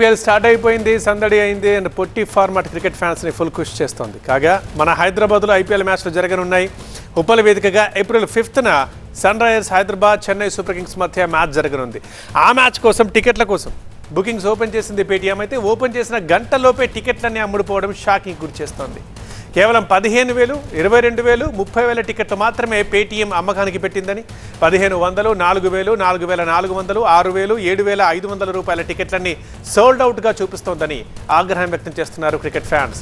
IPL start అయిపోయింది సందడి అయింది అండ్ పొట్టి ఫార్మాట్ క్రికెట్ ఫ్యాన్స్ని ఫుల్ కృషి చేస్తోంది. కాగా మన హైదరాబాద్లో ఐపీఎల్ మ్యాచ్లు జరగనున్నాయి. ఉపల వేదికగా April ఫిఫ్త్న Sunrisers Hyderabad Chennai super kings match match జరగనుంది. ఆ మ్యాచ్ కోసం టికెట్ల కోసం బుకింగ్స్ ఓపెన్ చేసింది పేటీఎం అయితే ఓపెన్ చేసిన గంటలోపే టికెట్లన్నీ అమ్ముడుపోవడం షాకింగ్ గురి చేస్తోంది. కేవలం పదిహేను వేలు ఇరవై రెండు వేలు ముప్పై వేల టికెట్లు మాత్రమే పేటీఎం అమ్మకానికి పెట్టిందని. పదిహేను వందలు నాలుగు వేలు నాలుగు వేల నాలుగు వందలు ఆరు వేలు ఏడు వేల ఐదు వందల రూపాయల టికెట్లన్నీ సోల్డ్ అవుట్గా చూపిస్తోందని ఆగ్రహం వ్యక్తం చేస్తున్నారు క్రికెట్ ఫ్యాన్స్.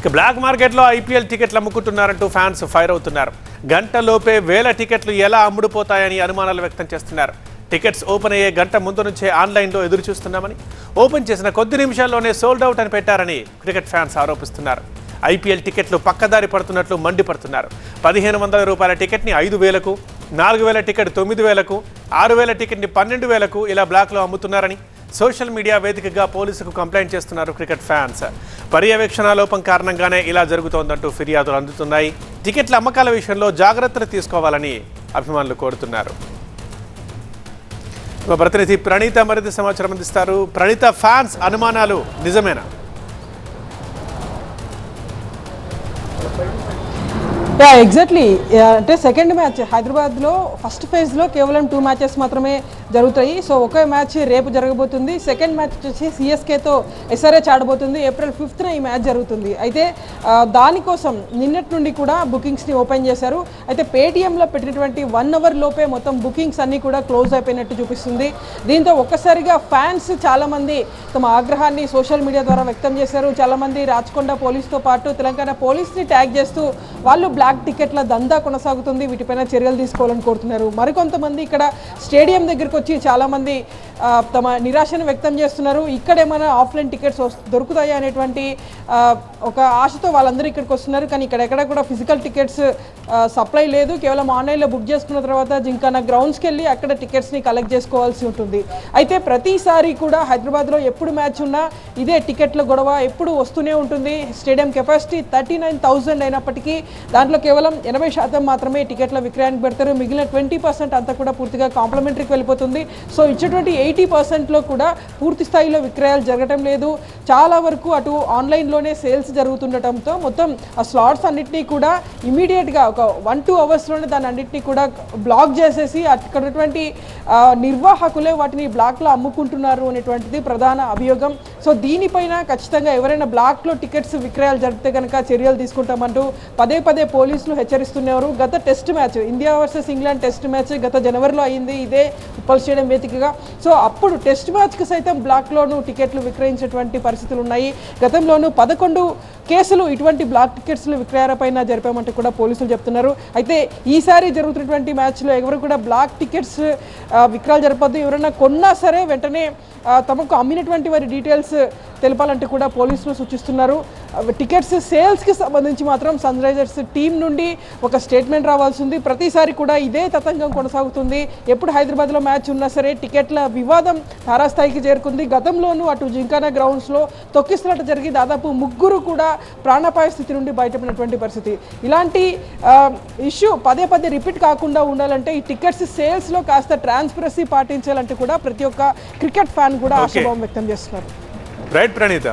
ఇక బ్లాక్ మార్కెట్లో ఐపీఎల్ టికెట్లు అమ్ముకుంటున్నారంటూ ఫ్యాన్స్ ఫైర్ అవుతున్నారు. గంటలోపే వేల టికెట్లు ఎలా అమ్ముడుపోతాయని అనుమానాలు వ్యక్తం చేస్తున్నారు. టికెట్స్ ఓపెన్ అయ్యే గంట ముందు నుంచే ఆన్లైన్లో ఎదురు చూస్తున్నామని ఓపెన్ చేసిన కొద్ది నిమిషాల్లోనే సోల్డ్ అవుట్ అని పెట్టారని క్రికెట్ ఫ్యాన్స్ ఆరోపిస్తున్నారు. ఐపీఎల్ టికెట్లు పక్కదారి పడుతున్నట్లు మండిపడుతున్నారు. పదిహేను వందల రూపాయల టికెట్ని ఐదు వేలకు నాలుగు వేల టికెట్ తొమ్మిది వేలకు ఆరు వేల టికెట్ని పన్నెండు వేలకు ఇలా బ్లాక్లో అమ్ముతున్నారని సోషల్ మీడియా వేదికగా పోలీసుకు కంప్లైంట్ చేస్తున్నారు క్రికెట్ ఫ్యాన్స్. పర్యవేక్షణ లోపం కారణంగానే ఇలా జరుగుతోందంటూ ఫిర్యాదులు అందుతున్నాయి. టికెట్ల అమ్మకాల విషయంలో జాగ్రత్తలు తీసుకోవాలని అభిమానులు కోరుతున్నారు. ప్రతినిధి ప్రణీత మరింత సమాచారం అందిస్తారు. ప్రణీత ఫ్యాన్స్ అనుమానాలు నిజమేనా? యా ఎగ్జాక్ట్లీ అంటే సెకండ్ మ్యాచ్ హైదరాబాద్లో ఫస్ట్ ఫేజ్లో కేవలం టూ మ్యాచెస్ మాత్రమే జరుగుతాయి. సో ఒకే మ్యాచ్ రేపు జరగబోతుంది. సెకండ్ మ్యాచ్ వచ్చేసి సిఎస్కేతో ఎస్ఆర్హెచ్ ఆడబోతుంది ఏప్రిల్ ఫిఫ్త్న ఈ మ్యాచ్ జరుగుతుంది. అయితే దానికోసం నిన్నటి నుండి కూడా బుకింగ్స్ని ఓపెన్ చేశారు. అయితే పేటీఎంలో పెట్టినటువంటి వన్ అవర్ లోపే మొత్తం బుకింగ్స్ అన్నీ కూడా క్లోజ్ అయిపోయినట్టు చూపిస్తుంది. దీంతో ఒక్కసారిగా ఫ్యాన్స్ చాలామంది తమ ఆగ్రహాన్ని సోషల్ మీడియా ద్వారా వ్యక్తం చేశారు. చాలామంది రాచకొండ పోలీస్తో పాటు తెలంగాణ పోలీస్ని ట్యాగ్ చేస్తూ వాళ్ళు బ్లాక్ టికెట్ల దందా కొనసాగుతుంది. వీటిపైన చర్యలు తీసుకోవాలని కోరుతున్నారు. మరికొంతమంది ఇక్కడ స్టేడియం దగ్గరికి వచ్చి చాలామంది తమ నిరాశను వ్యక్తం చేస్తున్నారు. ఇక్కడ ఏమైనా ఆఫ్లైన్ టికెట్స్ దొరుకుతాయా అనేటువంటి ఒక ఆశతో వాళ్ళందరూ ఇక్కడికి వస్తున్నారు. కానీ ఇక్కడ ఎక్కడ కూడా ఫిజికల్ టికెట్స్ సప్లై లేదు. కేవలం ఆన్లైన్లో బుక్ చేసుకున్న తర్వాత జింకానా గ్రౌండ్స్కి వెళ్ళి అక్కడ టికెట్స్ని కలెక్ట్ చేసుకోవాల్సి ఉంటుంది. అయితే ప్రతిసారి కూడా హైదరాబాద్లో ఎప్పుడు మ్యాచ్ ఉన్నా ఇదే టికెట్ల గొడవ ఎప్పుడు వస్తూనే ఉంటుంది. Stadium capacity thirty nine thousand అయినప్పటికీ దాంట్లో కేవలం ఎనభై శాతం మాత్రమే టికెట్ల విక్రయానికి పెడతారు. మిగిలిన ట్వంటీ పర్సెంట్ అంతా కూడా పూర్తిగా కాంప్లిమెంటరీకి వెళ్ళిపోతుంది. సో ఇచ్చేటువంటి ఎయిటీ పర్సెంట్లో కూడా పూర్తి స్థాయిలో విక్రయాలు జరగటం లేదు. చాలా వరకు అటు ఆన్లైన్లోనే సేల్స్ జరుగుతుండటంతో మొత్తం ఆ స్లాట్స్ అన్నింటినీ కూడా ఇమీడియట్గా ఒక వన్ టూ అవర్స్లోనే దాని అన్నింటినీ కూడా బ్లాక్ చేసేసి అక్కడటువంటి నిర్వాహకులే వాటిని బ్లాక్లో అమ్ముకుంటున్నారు అనేటువంటిది ప్రధాన అభియోగం. సో దీనిపైన ఖచ్చితంగా ఎవరైనా బ్లాక్లో టికెట్స్ విక్రయాలు జరిపితే కనుక చర్యలు తీసుకుంటామంటూ పదే పదే పోలీసులు హెచ్చరిస్తున్నారు. గత test match India versus England test match గత జనవరిలో అయింది. ఇదే ఉప్పల్ స్టేడియం వేదికగా. సో అప్పుడు టెస్ట్ మ్యాచ్కి సైతం బ్లాక్లోనూ టికెట్లు విక్రయించేటువంటి పరిస్థితులు ఉన్నాయి గతంలోనూ పదకొండు కేసులు ఇటువంటి బ్లాక్ టికెట్స్లు విక్రయాలపైన జరిపామంటూ కూడా పోలీసులు చెప్తున్నారు. అయితే ఈసారి జరుగుతున్నటువంటి మ్యాచ్లో ఎవరు కూడా బ్లాక్ టికెట్స్ విక్రయాలు జరపద్దు. ఎవరైనా కొన్నా సరే వెంటనే తమకు అమ్మినటువంటి వారి డీటెయిల్స్ తెలపాలంటూ కూడా పోలీసులు సూచిస్తున్నారు. టికెట్స్ సేల్స్కి సంబంధించి మాత్రం సన్ రైజర్స్ టీం నుండి ఒక స్టేట్మెంట్ రావాల్సి ఉంది ప్రతిసారి కూడా ఇదే తతంగం కొనసాగుతుంది. ఎప్పుడు హైదరాబాద్లో మ్యాచ్ ఉన్నా సరే టికెట్ల వివాదం తారాస్థాయికి చేరుకుంది. గతంలోనూ అటు జింకానా గ్రౌండ్స్లో తొక్కిస్తున్నట్టు జరిగి దాదాపు ముగ్గురు కూడా ప్రాణాపాయ స్థితి నుండి బయటపడినటువంటి పరిస్థితి. ఇలాంటి ఇష్యూ పదే పదే రిపీట్ కాకుండా ఉండాలంటే ఈ టికెట్స్ సేల్స్లో కాస్త ట్రాన్స్పరసీ పాటించాలంటే కూడా ప్రతి ఒక్క క్రికెట్ ఫ్యాన్ కూడా. ఆశాభావం వ్యక్తం చేస్తున్నారు. రైట్ ప్రణీత.